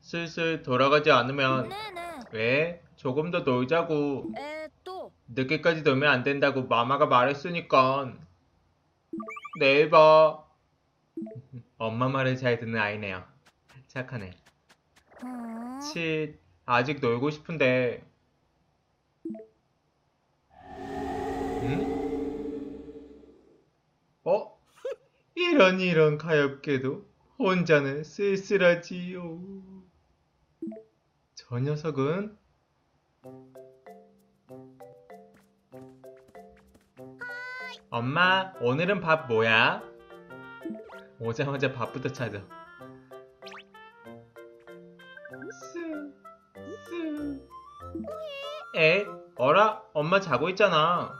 슬슬 돌아가지 않으면 왜? 조금 더 놀자고. 늦게까지 놀면 안 된다고 마마가 말했으니까. 내일 봐. 엄마 말을 잘 듣는 아이네요. 착하네. 음. 아직 놀고 싶은데. 응? 어? 이런 이런 가엾게도? 혼자는 쓸쓸하지요 저 녀석은 엄마 오늘은 밥 뭐야? 오자마자 밥부터 찾아. 에? 어라? 엄마 자고 있잖아.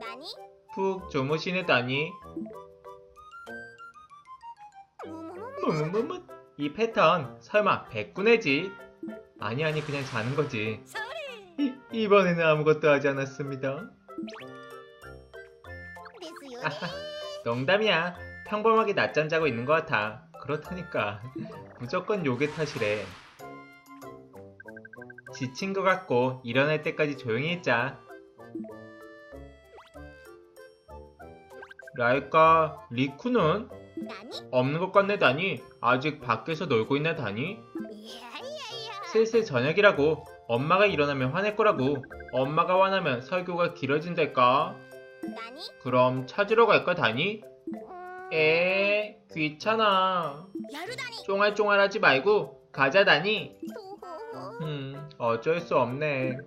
何푹 주무시네 다니. 이 패턴 설마 백군해지? 아니 아니 그냥 자는 거지. 이, 이번에는 아무것도 하지 않았습니다. 아하, 농담이야. 평범하게 낮잠 자고 있는 것 같아. 그렇다니까. 무조건 요괴 탓이래. 지친 것 같고 일어날 때까지 조용히 있자. 라이카, 리쿠는 나니? 없는 것 같네 다니 아직 밖에서 놀고 있네 다니? 슬슬 저녁이라고 엄마가 일어나면 화낼 거라고 엄마가 화나면 설교가 길어진달까? 나니? 그럼 찾으러 갈까 다니? 어. 에 귀찮아 쫑알쫑알하지 말고 가자 다니 음 어쩔 수 없네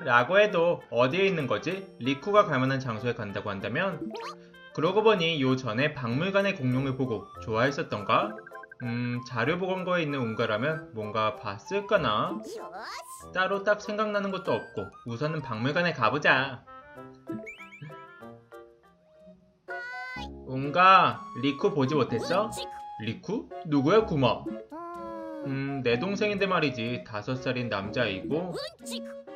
라고 해도 어디에 있는 거지? 리쿠가 갈 만한 장소에 간다고 한다면 어? 그러고 보니 요 전에 박물관의 공룡을 보고 좋아했었던가? 음 자료 보관거에 있는 온가라면 뭔가 봤을까나? 따로 딱 생각나는 것도 없고 우선은 박물관에 가보자 온가 리쿠 보지 못했어? 리쿠? 누구야 구마? 음 내 동생인데 말이지 다섯 살인 남자이고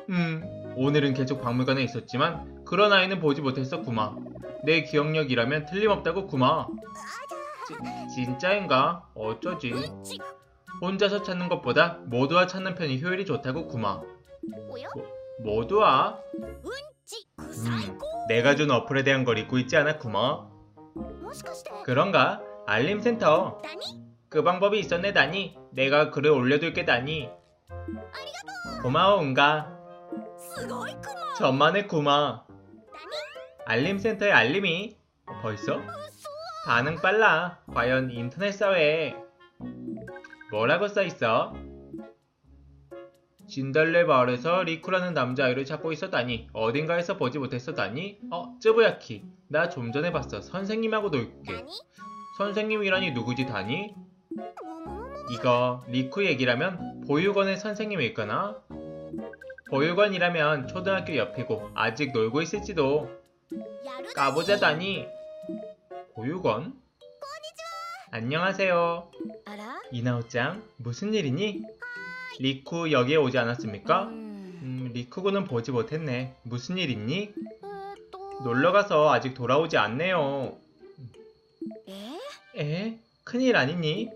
음, 오늘은 계속 박물관에 있었지만 그런 아이는 보지 못했어 구마. 내 기억력이라면 틀림없다고 구마. 지, 진짜인가? 어쩌지? 혼자서 찾는 것보다 모두와 찾는 편이 효율이 좋다고 구마. 모, 모두와? 음, 내가 준 어플에 대한 걸 잊고 있지 않았구마. 그런가? 알림센터. 그 방법이 있었네 다니. 내가 글을 올려둘게 다니. 고마워 은가. 전만의 구마. 알림센터의 알림이. 어, 벌써? 반응 빨라. 과연 인터넷 사회에 뭐라고 써있어? 진달래 마을에서 리쿠라는 남자아이를 찾고 있었다니. 어딘가에서 보지 못했었다니. 어 쯔부야키. 나 좀 전에 봤어. 선생님하고 놀게. 선생님이라니 누구지 다니? 이거 리쿠 얘기라면 보육원의 선생님이 있거나? 보육원이라면 초등학교 옆이고 아직 놀고 있을지도 까보자다니 보육원? 안녕하세요 이나오짱 무슨 일이니? 리쿠 여기에 오지 않았습니까? 음, 음 리쿠군은 보지 못했네 무슨 일 있니? 놀러가서 아직 돌아오지 않네요 에? 큰일 아니니?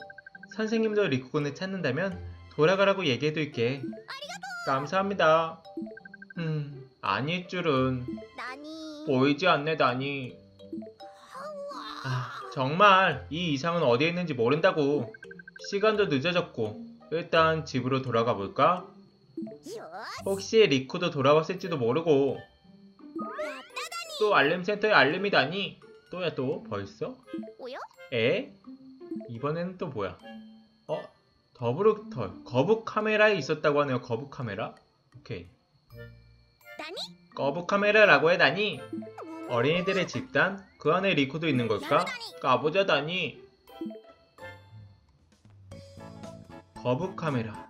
선생님도 리쿠군을 찾는다면 돌아가라고 얘기해둘게 감사합니다. 음, 아닐 줄은. 나니. 보이지 않네, 나니. 아, 정말 이 이상은 어디에 있는지 모른다고. 시간도 늦어졌고 일단 집으로 돌아가 볼까? 혹시 리코도 돌아왔을지도 모르고 또 알림센터에 알림이다니 또야 또 벌써? 에? 이번에는 또 뭐야? 어? 더블흑털 거부 카메라에 있었다고 하네요. 거부 카메라? 오케이. 거부 카메라라고 해다니? 어린이들의 집단? 그 안에 리코도 있는 걸까? 까보자다니. 그러니까 거부 카메라.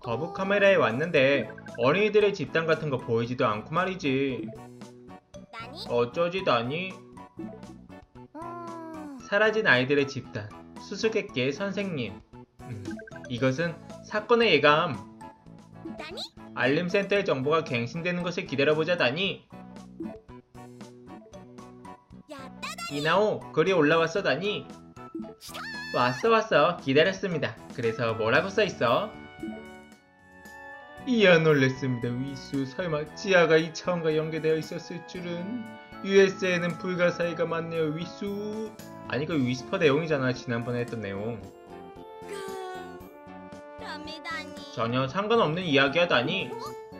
거부 카메라에 왔는데 어린이들의 집단 같은 거 보이지도 않고 말이지. 어쩌지다니? 사라진 아이들의 집단. 수수께끼의 선생님. 이것은 사건의 예감. 알림센터의 정보가 갱신되는 것을 기다려보자다니. 이나오, 글이 올라왔어다니. 왔어 왔어 기다렸습니다. 그래서 뭐라고 써있어? 이야 놀랬습니다. 위수 설마 지하가 이 차원과 연계되어 있었을 줄은 USA는 불가사의가 맞네요 위수 아니 그 위스퍼 내용이잖아 지난번에 했던 내용 다니. 전혀 상관없는 이야기하다니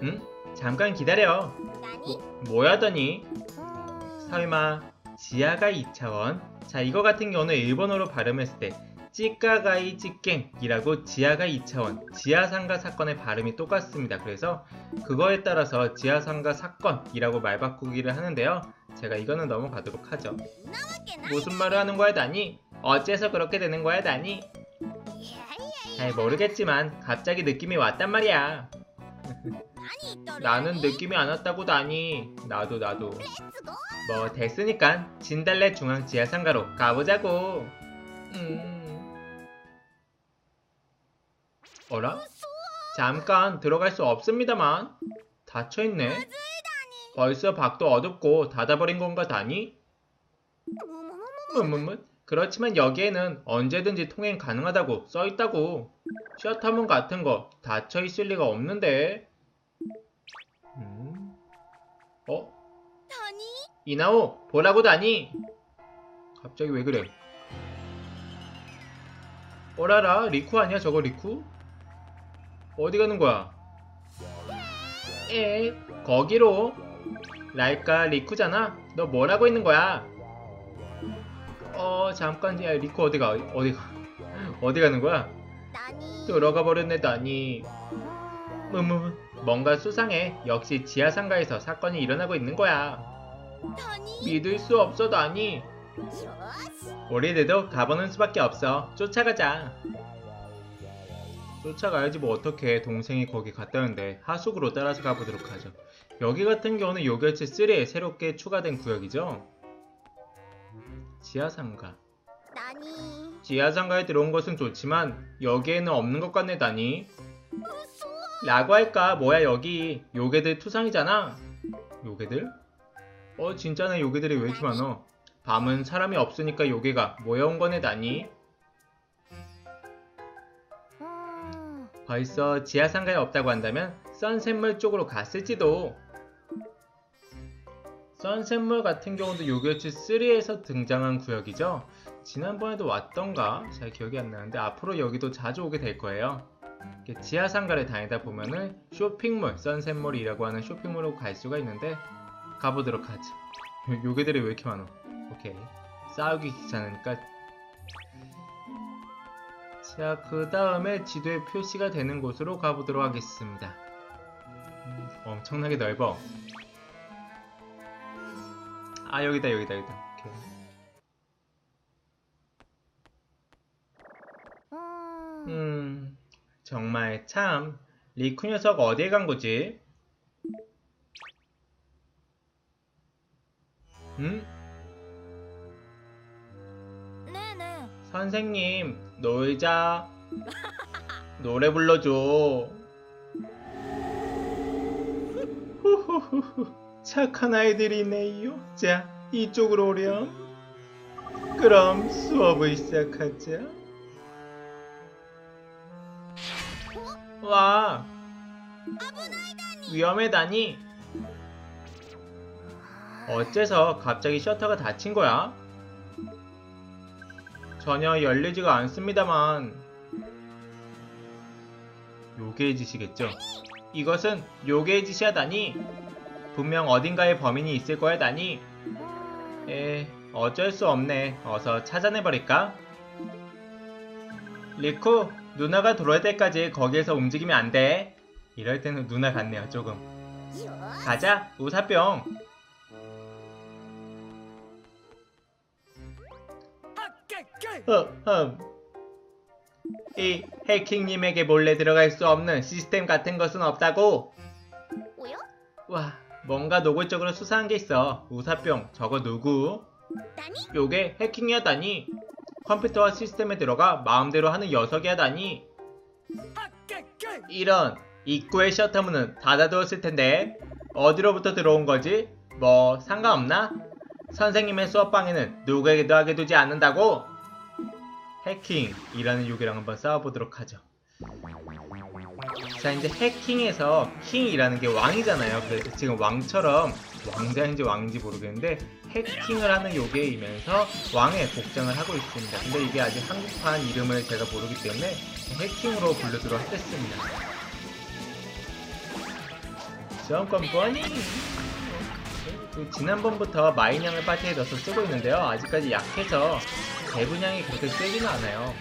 응? 잠깐 기다려 다니? 뭐야더니 음, 설마 지하가 2차원? 자 이거 같은 경우는 일본어로 발음했을 때 찌까가이 찌깽이라고 지하가 2차원 지하상가 사건의 발음이 똑같습니다 그래서 그거에 따라서 지하상가 사건이라고 말 바꾸기를 하는데요 제가 이거는 넘어가도록 하죠 무슨 말을 하는 거야 다니? 어째서 그렇게 되는 거야 다니? 잘 모르겠지만 갑자기 느낌이 왔단 말이야 나는 느낌이 안 왔다고 다니 나도 나도 뭐 됐으니까 진달래 중앙 지하상가로 가보자고. 음. 어라? 잠깐 들어갈 수 없습니다만. 닫혀 있네. 벌써 밖도 어둡고 닫아버린 건가 다니? 뭐뭐뭐? 그렇지만 여기에는 언제든지 통행 가능하다고 써 있다고. 셔터문 같은 거 닫혀 있을 리가 없는데. 음. 어? 다니? 이나오 보라고 다니 갑자기 왜 그래 어라라 리쿠 아니야 저거 리쿠 어디 가는 거야 에 거기로 라이카 리쿠잖아 너 뭐라고 있는 거야 어 잠깐 야 리쿠 어디가? 어디가? 어디 가는 거야. 들어가 버렸네 다니. 음, 뭔가 수상해. 역시 지하상가에서 사건이 일어나고 있는 거야. 믿을 수 없어 다니. 요시. 우리들도 가보는 수밖에 없어. 쫓아가자. 쫓아가야지 뭐 어떻게 동생이 거기 갔다는데 하숙으로 따라서 가보도록 하죠. 여기 같은 경우는 요결치 3에 새롭게 추가된 구역이죠 지하상가. 다니. 지하상가에 들어온 것은 좋지만 여기에는 없는 것 같네 다니. 무서워. 라고 할까? 뭐야 여기? 요괴들 투상이잖아. 요괴들? 어 진짜네 요괴들이 왜 이렇게 많어 밤은 사람이 없으니까 요괴가 모여온 거네 다니. 음, 벌써 지하상가에 없다고 한다면 선샘물 쪽으로 갔을지도 선샘물 같은 경우도 요괴츠 3에서 등장한 구역이죠. 지난번에도 왔던가 잘 기억이 안 나는데 앞으로 여기도 자주 오게 될 거예요. 이렇게 지하 상가를 다니다 보면은 쇼핑몰 선샘몰이라고 하는 쇼핑몰로 갈 수가 있는데 가보도록 하죠. 요- 요괴들이 왜 이렇게 많어 오케이. 싸우기 귀찮으니까. 자, 그 다음에 지도에 표시가 되는 곳으로 가보도록 하겠습니다. 음, 엄청나게 넓어. 아, 여기다, 여기다, 여기다. 오케이. 음, 음, 정말 참. 리쿠 녀석 어디에 간 거지? 음? 네네. 선생님, 놀자. 노래 불러줘. 후후후후, 착한 아이들이네요. 자, 이쪽으로 오렴. 그럼 수업을 시작하자. 와, 위험해다니. 어째서 갑자기 셔터가 닫힌 거야? 전혀 열리지가 않습니다만 요괴의 짓이겠죠? 이것은 요괴의 짓이야다니 분명 어딘가에 범인이 있을 거야 다니 음, 에 어쩔 수 없네 어서 찾아내버릴까? 리쿠 누나가 들어올 때까지 거기에서 움직이면 안 돼 이럴 때는 누나 같네요 조금 요. 가자 우사병 어, 음. 이 해킹님에게 몰래 들어갈 수 없는 시스템 같은 것은 없다고? 와, 뭔가 노골적으로 수사한 게 있어. 우사병, 저거 누구? 요게 해킹이하다니? 컴퓨터와 시스템에 들어가 마음대로 하는 녀석이 하다니? 이런, 입구의 셔터문은 닫아두었을 텐데, 어디로부터 들어온 거지? 뭐, 상관없나? 선생님의 수업방에는 누구에게도 하게 두지 않는다고? 해킹이라는 요괴랑 한번 싸워보도록 하죠. 자 이제 해킹에서 킹이라는 게 왕이잖아요. 그래서 지금 왕처럼 왕자인지 왕인지 모르겠는데 해킹을 하는 요괴이면서 왕의 복장을 하고 있습니다. 근데 이게 아직 한국판 이름을 제가 모르기 때문에 해킹으로 부르도록 하겠습니다. 잠깐만이 그 지난번부터 마인양을 파티에 넣어서 쓰고 있는데요. 아직까지 약해서 대분양이 그렇게 세지는 않아요.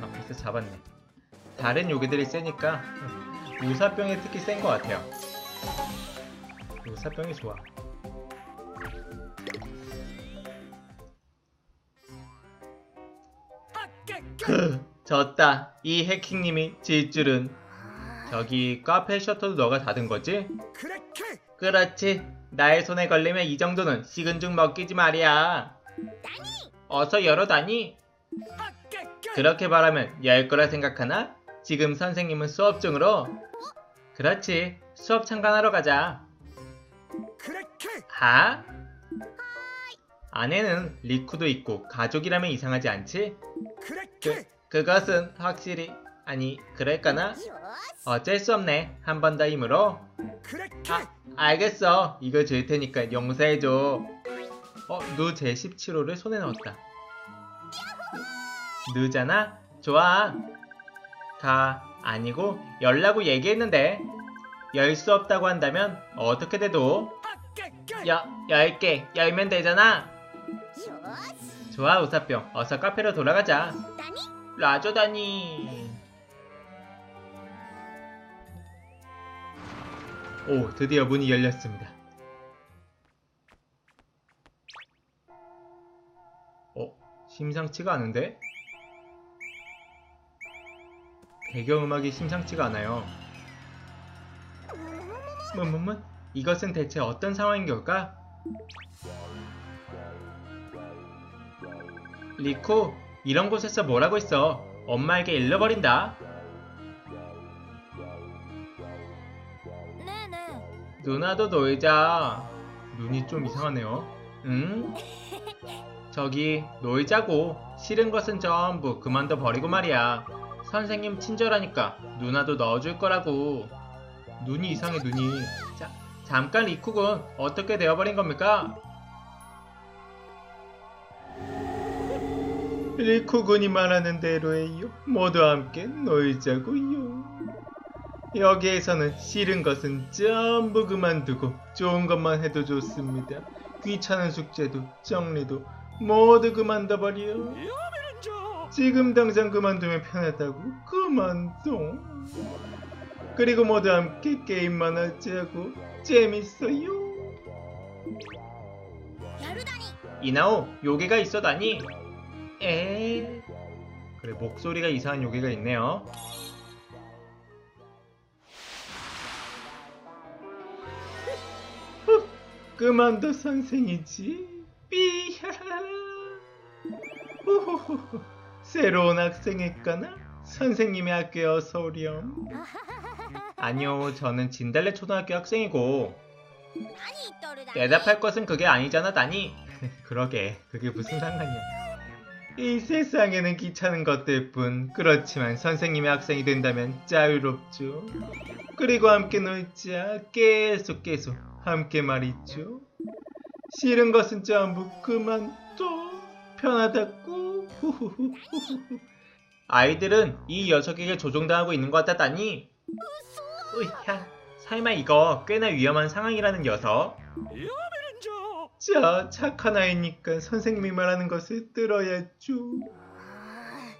아, 벌써 잡았네. 다른 요괴들이 세니까 우사병이 특히 센 것 같아요. 우사병이 좋아. 크, 졌다. 이 해킹님이 질 줄은. 저기 카페 셔터도 너가 닫은 거지? 그렇지. 나의 손에 걸리면 이 정도는 식은 죽 먹기지 말이야. 어서 열어다니. 그렇게 말하면 열 거라 생각하나? 지금 선생님은 수업 중으로. 그렇지. 수업 참관하러 가자. 하? 아내는 리쿠도 있고 가족이라면 이상하지 않지? 그렇게 그것은 확실히 아니 그럴까나? 어쩔 수 없네. 한 번 더 힘으로. 아, 알겠어. 이거 줄 테니까 용서해줘. 어, 누 제17호를 손에 넣었다. 누잖아? 좋아. 가, 아니고, 열라고 얘기했는데. 열 수 없다고 한다면, 어떻게 돼도, 여, 열게, 열면 되잖아. 좋아, 우사병. 어서 카페로 돌아가자. 라조다니. 오, 드디어 문이 열렸습니다. 어, 심상치가 않은데? 배경음악이 심상치가 않아요. 뭐뭐뭐? 이것은 대체 어떤 상황인 걸까? 리코, 이런 곳에서 뭐라고 있어? 엄마에게 잃어버린다. 네네. 누나도 놀자. 눈이 좀 이상하네요. 응? 저기 놀자고. 싫은 것은 전부 그만둬 버리고 말이야. 선생님 친절하니까 누나도 넣어줄 거라고. 눈이 이상해 눈이. 자, 잠깐 리쿠군 어떻게 되어버린 겁니까? 리쿠군이 말하는 대로예요. 모두 함께 놀자고요. 여기에서는 싫은 것은 전부 그만두고 좋은 것만 해도 좋습니다. 귀찮은 숙제도 정리도 모두 그만둬버려. 지금 당장 그만두면 편하다고 그만둬. 그리고 모두 함께 게임만 하자고 재밌어요. 이나오 요괴가 있어다니. 에. 그래 목소리가 이상한 요괴가 있네요. 후, 그만둬 선생이지. 삐야. 후후후. 새로운 학생일까나? 선생님의 학교에 어서 오렴. 아니요, 저는 진달래 초등학교 학생이고. 대답할 것은 그게 아니잖아, 다니. 그러게, 그게 무슨 상관이야. 이 세상에는 귀찮은 것들 뿐. 그렇지만 선생님의 학생이 된다면 자유롭죠. 그리고 함께 놀자. 계속 계속 함께 말이죠. 싫은 것은 전부 그만둬. 편하다고. 후후후후후. 아이들은 이 녀석에게 조종당하고 있는 것 같다다니. 으야, 설마 이거 꽤나 위험한 상황이라는 녀석? 자, 착한 아이니까 선생님이 말하는 것을 들어야죠.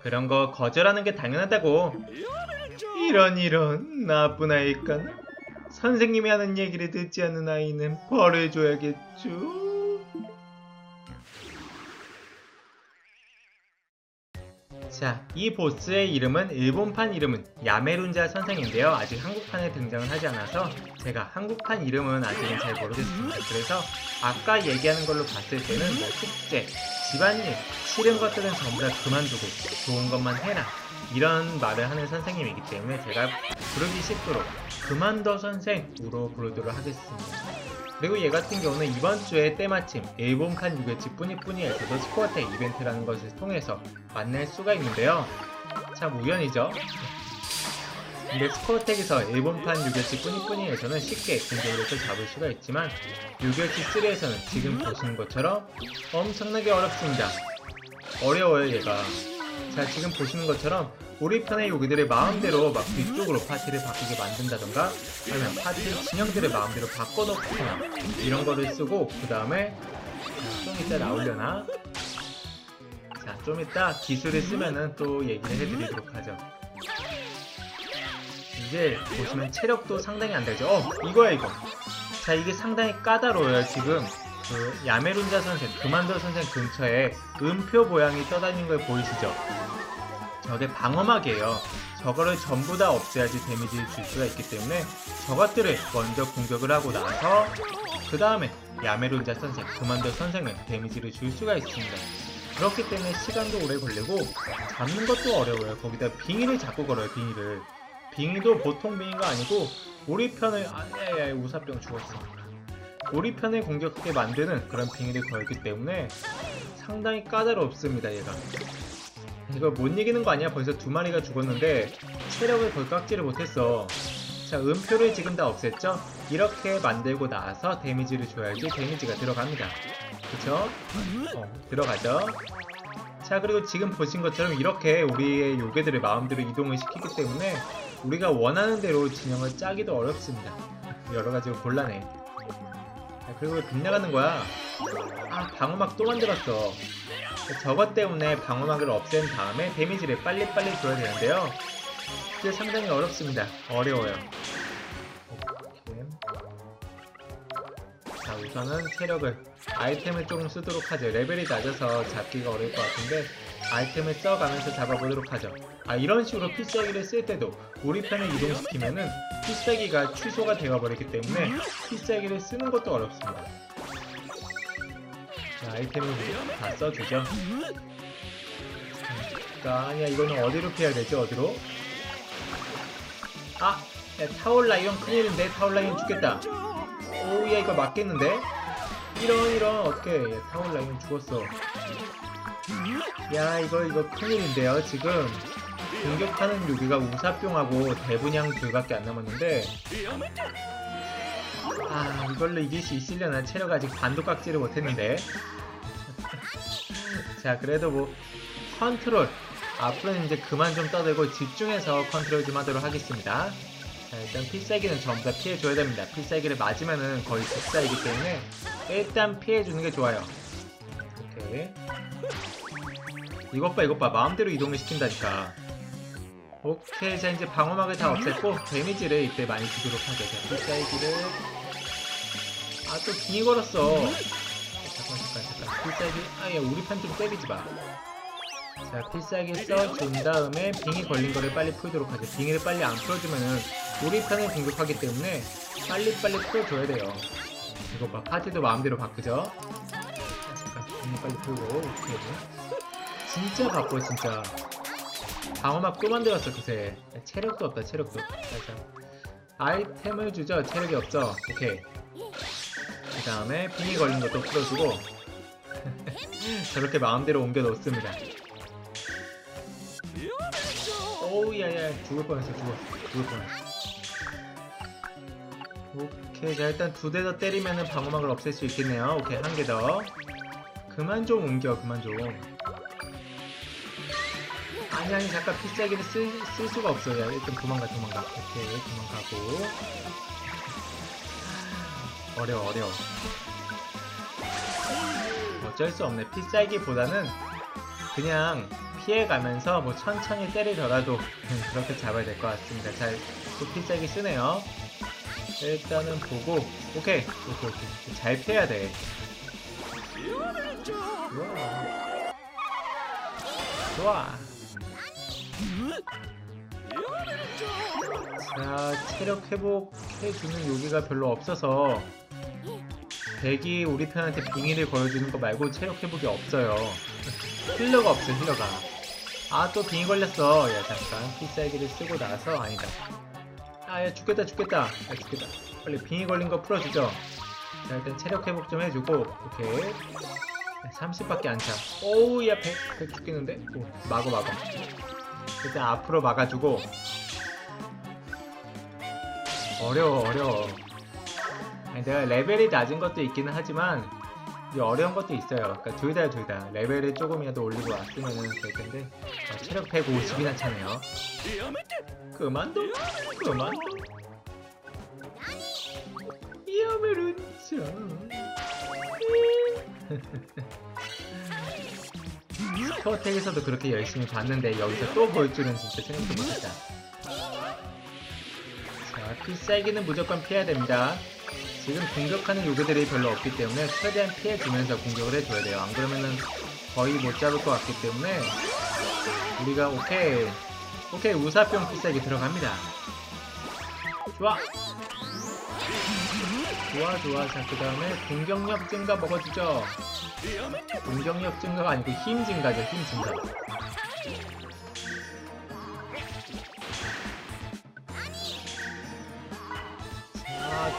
그런 거 거절하는 게 당연하다고. 이런 이런 나쁜 아이일까나? 선생님이 하는 얘기를 듣지 않는 아이는 벌을 줘야겠죠. 자, 이 보스의 이름은 일본판 이름은 야메룬자 선생인데요. 아직 한국판에 등장을 하지 않아서 제가 한국판 이름은 아직은 잘 모르겠습니다. 그래서 아까 얘기하는 걸로 봤을 때는 뭐 숙제, 집안일, 싫은 것들은 전부 다 그만두고 좋은 것만 해라. 이런 말을 하는 선생님이기 때문에 제가 부르기 쉽도록 그만둬 선생으로 부르도록 하겠습니다. 그리고 얘 같은 경우는 이번 주에 때마침 일본판 6회치 뿌니뿌니에서도 스코어텍 이벤트라는 것을 통해서 만날 수가 있는데요. 참 우연이죠. 근데 스코어텍에서 일본판 6회치 뿌니뿌니에서는 쉽게 해서 잡을 수가 있지만 6회치 3에서는 지금 보시는 것처럼 엄청나게 어렵습니다. 어려워요 얘가. 자 지금 보시는 것처럼 우리 편의 요기들의 마음대로 막 뒤쪽으로 파티를 바꾸게 만든다던가 아니면 파티 진영들의 마음대로 바꿔놓거나 이런 거를 쓰고 그 다음에 좀 이따 나오려나? 자 좀 이따 기술을 쓰면은 또 얘기를 해드리도록 하죠. 이제 보시면 체력도 상당히 안 되죠. 어 이거야 이거. 자 이게 상당히 까다로워요 지금. 그 야메룬자 선생, 그만도 선생 근처에 음표 모양이 떠다니는 걸 보이시죠? 저게 방어막이에요. 저거를 전부 다 없애야지 데미지를 줄 수가 있기 때문에 저것들을 먼저 공격을 하고 나서 그 다음에 야메룬자 선생, 그만도 선생은 데미지를 줄 수가 있습니다. 그렇기 때문에 시간도 오래 걸리고 잡는 것도 어려워요. 거기다 빙의를 자꾸 걸어요, 빙의를. 빙의도 보통 빙의가 아니고 우리 편을 아야야 우사병 죽었어. 우리 편을 공격하게 만드는 그런 빙의를 걸기 때문에 상당히 까다롭습니다, 얘가. 이거 못 이기는 거 아니야? 벌써 두 마리가 죽었는데 체력을 거의 깎지를 못했어. 자, 음표를 지금 다 없앴죠? 이렇게 만들고 나서 데미지를 줘야지 데미지가 들어갑니다. 그쵸? 어, 들어가죠? 자, 그리고 지금 보신 것처럼 이렇게 우리의 요괴들을 마음대로 이동을 시키기 때문에 우리가 원하는 대로 진영을 짜기도 어렵습니다. 여러 가지로 곤란해. 자, 그리고 왜 빗나가는 거야? 아, 방어막 또 만들었어. 저것 때문에 방어막을 없앤 다음에 데미지를 빨리빨리 줘야 되는데요. 이게 상당히 어렵습니다. 어려워요. 자, 우선은 체력을, 아이템을 조금 쓰도록 하죠. 레벨이 낮아서 잡기가 어려울 것 같은데, 아이템을 써가면서 잡아보도록 하죠. 아, 이런 식으로 필살기를 쓸 때도 우리 편을 이동시키면은 필살기가 취소가 되어버리기 때문에 필살기를 쓰는 것도 어렵습니다. 자, 아이템을 다 써주죠. 자, 아니야, 이거는 어디로 피해야 되죠, 어디로? 아! 야, 타올라이온 큰일인데, 타올라이온 죽겠다. 오야, 이거 맞겠는데? 이런, 이런, 어떡해. 야, 타올라이온 죽었어. 야, 이거, 이거 큰일인데요, 지금. 공격하는 요기가 우사병하고 대분양 둘밖에 안 남았는데, 아, 이걸로 이길 수 있으려나 체력 아직 반도 깎지를 못했는데. 자, 그래도 뭐, 컨트롤. 앞으로는 이제 그만 좀 떠들고 집중해서 컨트롤 좀 하도록 하겠습니다. 자, 일단 필살기는 전부 다 피해줘야 됩니다. 필살기를 맞으면은 거의 직사이기 때문에 일단 피해주는 게 좋아요. 오케이. 이것 봐, 이것 봐. 마음대로 이동을 시킨다니까. 오케이. 자, 이제 방어막을 다 없앴고, 데미지를 이때 많이 주도록 하죠. 자, 필살기를. 아, 또 빙이 걸었어. 잠깐, 잠깐, 잠깐. 필살기. 아, 야, 우리 편좀 때리지 마. 자, 필살기 써준 다음에 빙이 걸린 거를 빨리 풀도록 하죠. 빙의를 빨리 안 풀어주면은 우리 편을 공격하기 때문에 빨리빨리 풀어줘야 돼요. 이거 봐, 파티도 마음대로 바꾸죠. 자, 잠깐, 빙의 빨리 풀고, 오케이. 진짜 바빠, 진짜. 방어막 또 만들었어, 그새. 야, 체력도 없다, 체력도. 자, 자. 아이템을 주죠, 체력이 없죠. 오케이. 그 다음에 빙이 걸린 것도 풀어주고, 저렇게 마음대로 옮겨 놓습니다. 오우 야야 죽을 뻔했어 죽었어. 죽을 뻔했어. 오케이 자 일단 두 대 더 때리면은 방어막을 없앨 수 있겠네요. 오케이 한 개 더. 그만 좀 옮겨 그만 좀. 아니 아니 잠깐 필살기를 쓸, 쓸 수가 없어 야 일단 도망가 도망가. 오케이 도망가고 어려워 어려워 어쩔 수 없네 필살기보다는 그냥 피해가면서 뭐 천천히 때리더라도 음, 그렇게 잡아야 될 것 같습니다. 잘또 필살기 쓰네요. 일단은 보고 오케이 오케이 오케이 잘 피해야 돼. 좋아. 좋아. 자 체력 회복해주는 요기가 별로 없어서 백이 우리 편한테 빙의를 걸어주는 거 말고 체력 회복이 없어요. 힐러가 없어 힐러가. 아 또 빙이 걸렸어. 야 잠깐. 필살기를 쓰고 나서 아니다. 아야 죽겠다 죽겠다. 야 죽겠다. 빨리 빙이 걸린 거 풀어주죠. 자 일단 체력 회복 좀 해주고 오케이. 30밖에 안 차. 오우 야 100, 100 죽겠는데? 오, 막어 막어. 일단 앞으로 막아주고. 어려워 어려워 내가 레벨이 낮은 것도 있기는 하지만 어려운 것도 있어요. 그러니까 둘 다요, 둘다 레벨을 조금이라도 올리고 왔으면 될 텐데 아, 체력 150이나 차네요. 그만둬, 그만둬. 위험을 운쳐. 스포텍에서도 그렇게 열심히 봤는데 여기서 또 볼 줄은 진짜 생각도 못했다. 필살기는 무조건 피해야 됩니다. 지금 공격하는 요괴들이 별로 없기 때문에 최대한 피해주면서 공격을 해줘야 돼요. 안 그러면은 거의 못 잡을 것 같기 때문에 우리가 오케이 오케이 우사병 필살기 들어갑니다. 좋아 좋아 좋아 자그 다음에 공격력 증가 먹어주죠 공격력 증가가 아니고 힘 증가죠 힘 증가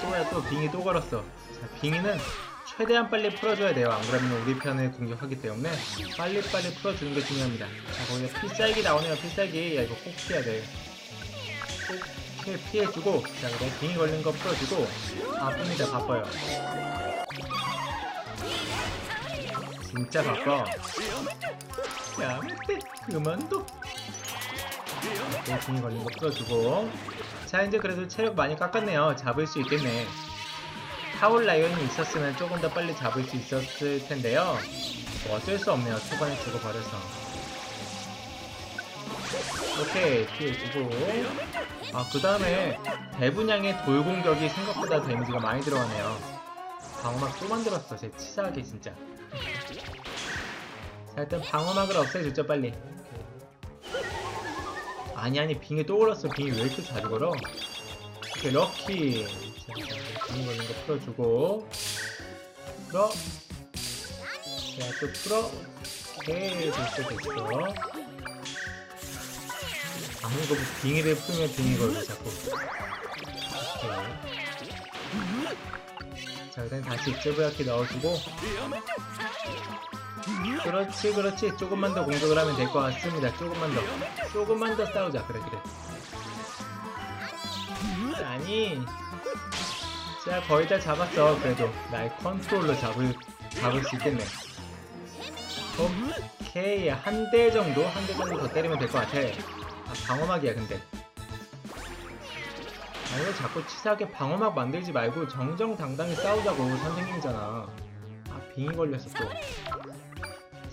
또야 또 빙이 또 걸었어. 자, 빙이는 최대한 빨리 풀어줘야 돼요. 안 그러면 우리 편을 공격하기 때문에 빨리빨리 풀어주는 게 중요합니다. 자 거기에 필살기 나오네요 필살기. 야 이거 꼭 피해야 돼 꼭 피해주고 자 그래 빙이 걸린 거 풀어주고 아픕니다 바빠요. 진짜 바빠. 야 그만둬? 네, 빙이 걸린 거 풀어주고. 자 이제 그래도 체력 많이 깎았네요. 잡을 수 있겠네. 타올 라이언이 있었으면 조금 더 빨리 잡을 수 있었을 텐데요. 뭐 어쩔 수 없네요. 초반에 죽어버려서. 오케이. 피해 주고. 아그 다음에 대분양의 돌 공격이 생각보다 데미지가 많이 들어가네요. 방어막 또 만들었어. 제 치사하게 진짜. 자 일단 방어막을 없애주죠 빨리 아니 아니 빙이 또 올랐어 빙이 왜 이렇게 자주 걸어 이렇게 럭키 자, 빙 걸린 거 풀어주고 풀어 자또 풀어 오케이 됐어 됐어 아무도 빙이를 풀면 빙이 걸고 자꾸 오케이 자 그다음 다시 제브야키 넣어주고 그렇지 그렇지. 조금만 더 공격을 하면 될 것 같습니다. 조금만 더. 조금만 더 싸우자. 그래 그래. 아니. 자 거의 다 잡았어. 그래도 날 컨트롤러 잡을 잡을 수 있겠네. 오케이. 한 대 정도 한 대 정도 더 때리면 될 것 같아. 아, 방어막이야 근데. 아니 왜 자꾸 치사하게 방어막 만들지 말고 정정당당히 싸우자고 선생님이잖아. 아 빙이 걸렸어 또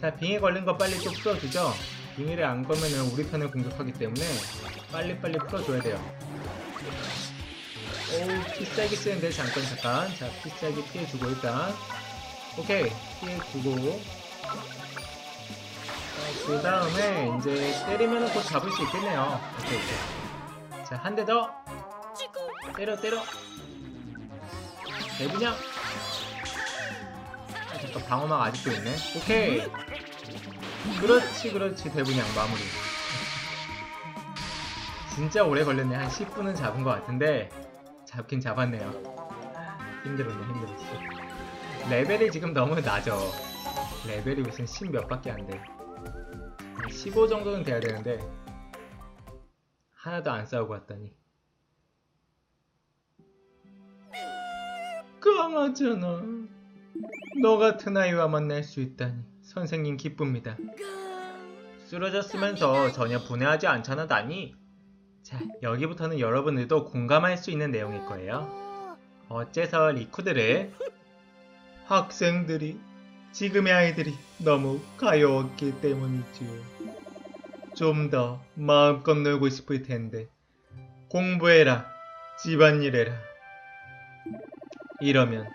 자, 빙에 걸린 거 빨리 또 풀어주죠. 빙의를 안 걸면은 우리 편을 공격하기 때문에 빨리빨리 풀어줘야 돼요. 오우, 피싸기 쓰는데 잠깐 잠깐. 자, 피싸기 피해주고 일단. 오케이, 피해주고. 그 다음에 이제 때리면은 곧 잡을 수 있겠네요. 오케이, 오케이. 자, 한 대 더. 때려, 때려. 대분양. 아, 잠깐 방어막 아직도 있네. 오케이. 그렇지 그렇지 대분양 마무리. 진짜 오래 걸렸네. 한 10분은 잡은 것 같은데 잡긴 잡았네요. 힘들었네 힘들었어. 레벨이 지금 너무 낮아. 레벨이 무슨 10 몇 밖에 안 돼. 15 정도는 돼야 되는데 하나도 안 싸우고 왔다니. 강하잖아. 너 같은 아이와 만날 수 있다니 선생님 기쁩니다. 쓰러졌으면서 전혀 분해하지 않잖아 다니. 자 여기부터는 여러분들도 공감할 수 있는 내용일 거예요. 어째서 리쿠드를 학생들이 지금의 아이들이 너무 가여웠기 때문이지요. 좀 더 마음껏 놀고 싶을 텐데 공부해라 집안일 해라 이러면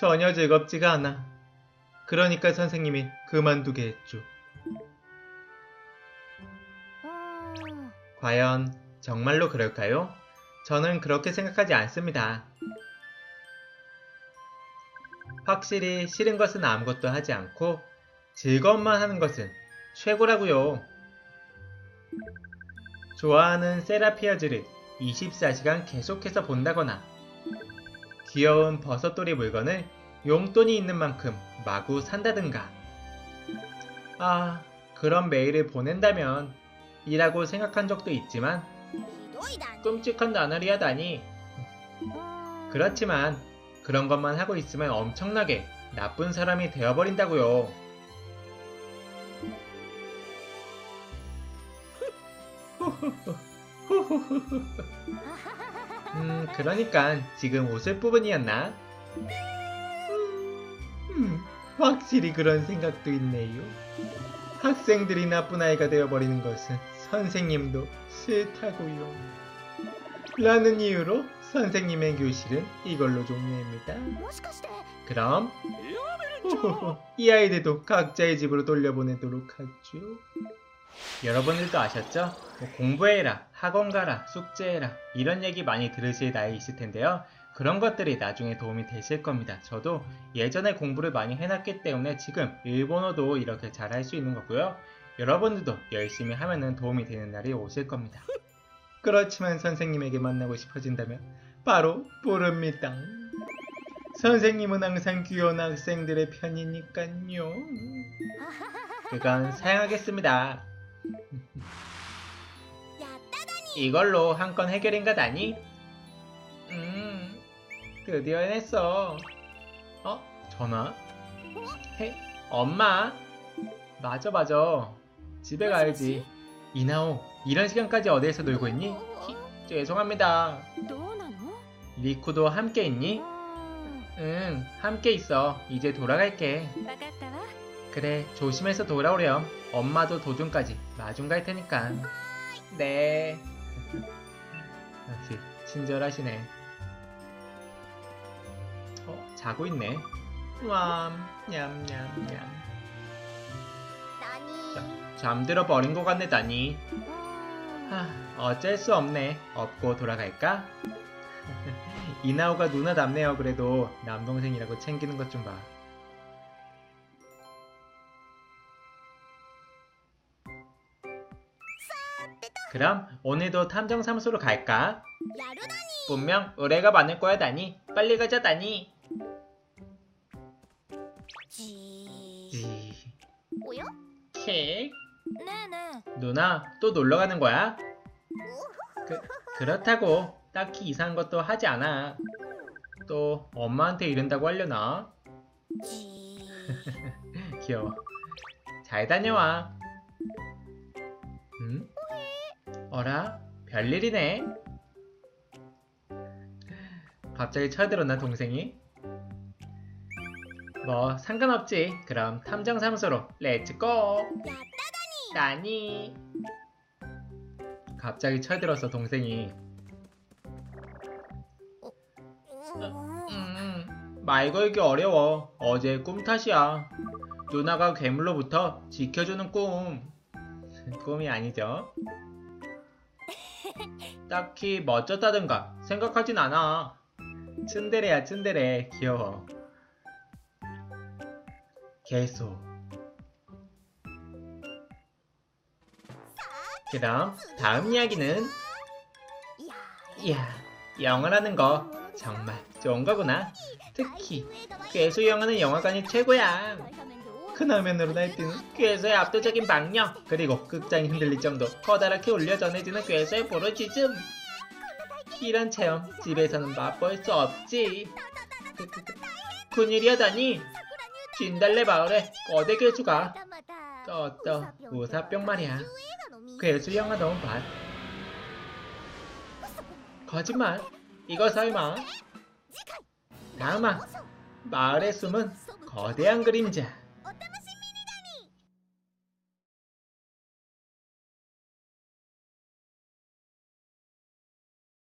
전혀 즐겁지가 않아. 그러니까 선생님이 그만두게 했죠. 과연 정말로 그럴까요? 저는 그렇게 생각하지 않습니다. 확실히 싫은 것은 아무것도 하지 않고 즐거움만 하는 것은 최고라고요. 좋아하는 세라피아즈를 24시간 계속해서 본다거나 귀여운 버섯돌이 물건을 용돈이 있는 만큼 마구 산다든가. 아, 그런 메일을 보낸다면 이라고 생각한 적도 있지만 끔찍한 나날이야다니. 그렇지만 그런 것만 하고 있으면 엄청나게 나쁜 사람이 되어버린다고요. 음, 그러니까 지금 웃을 부분이었나? 음, 확실히 그런 생각도 있네요. 학생들이 나쁜 아이가 되어버리는 것은 선생님도 싫다고요. 라는 이유로 선생님의 교실은 이걸로 종료입니다. 그럼 오, 이 아이들도 각자의 집으로 돌려보내도록 하죠. 여러분들도 아셨죠? 뭐 공부해라, 학원 가라, 숙제해라 이런 얘기 많이 들으실 나이 있을 텐데요. 그런 것들이 나중에 도움이 되실 겁니다. 저도 예전에 공부를 많이 해놨기 때문에 지금 일본어도 이렇게 잘 할 수 있는 거고요. 여러분들도 열심히 하면은 도움이 되는 날이 오실 겁니다. 그렇지만 선생님에게 만나고 싶어진다면 바로 부릅니다. 선생님은 항상 귀여운 학생들의 편이니까요. 그건 사양하겠습니다. 이걸로 한 건 해결인 것 아니? 음, 드디어 해냈어. 어? 전화? 헤? 엄마? 맞아, 맞아. 집에 가야지. 이나오, 이런 시간까지 어디에서 놀고 있니? 히, 죄송합니다. 리쿠도 함께 있니? 응, 함께 있어. 이제 돌아갈게. 그래, 조심해서 돌아오렴. 엄마도 도중까지 마중 갈 테니까. 네. 역시 친절하시네. 어, 자고 있네. 와, 냠냠냠. 자, 잠들어 버린 것 같네, 다니. 음. 하, 어쩔 수 없네. 업고 돌아갈까? 이나오가 누나답네요. 그래도 남동생이라고 챙기는 것 좀 봐. 그럼 오늘도 탐정사무소로 갈까? 분명 의뢰가 많을 거야 다니. 빨리 가자 다니. 네네. 누나 또 놀러 가는 거야? 그, 그렇다고 딱히 이상한 것도 하지 않아. 또 엄마한테 이른다고 하려나? 귀여워. 잘 다녀와. 응? 어라? 별일이네. 갑자기 쳐들었나 동생이? 뭐 상관없지. 그럼 탐정 사무소로 렛츠고. 나니. 갑자기 쳐들었어 동생이. 음, 말 걸기 어려워. 어제 꿈 탓이야. 누나가 괴물로부터 지켜주는 꿈. 꿈이 아니죠. 딱히 멋졌다든가 생각하진 않아. 츤데레야 츤데레 귀여워. 계속. 그럼 다음 이야기는 이야 영화라는 거 정말 좋은 거구나. 특히 괴수 영화는 영화관이 최고야. 큰 화면으로 날뛰는 괴수의 압도적인 박력 그리고 극장이 흔들릴 정도 커다랗게 울려 전해지는 괴수의 보르지즘. 이런 체험 집에서는 맛볼 수 없지. 큰일이야다니. 진달래 마을에 거대 괴수가 떴어. 우사병 말이야. 괴수 영화 너무 봤 거짓말. 이거 설마? 다음아 마을에 숨은 거대한 그림자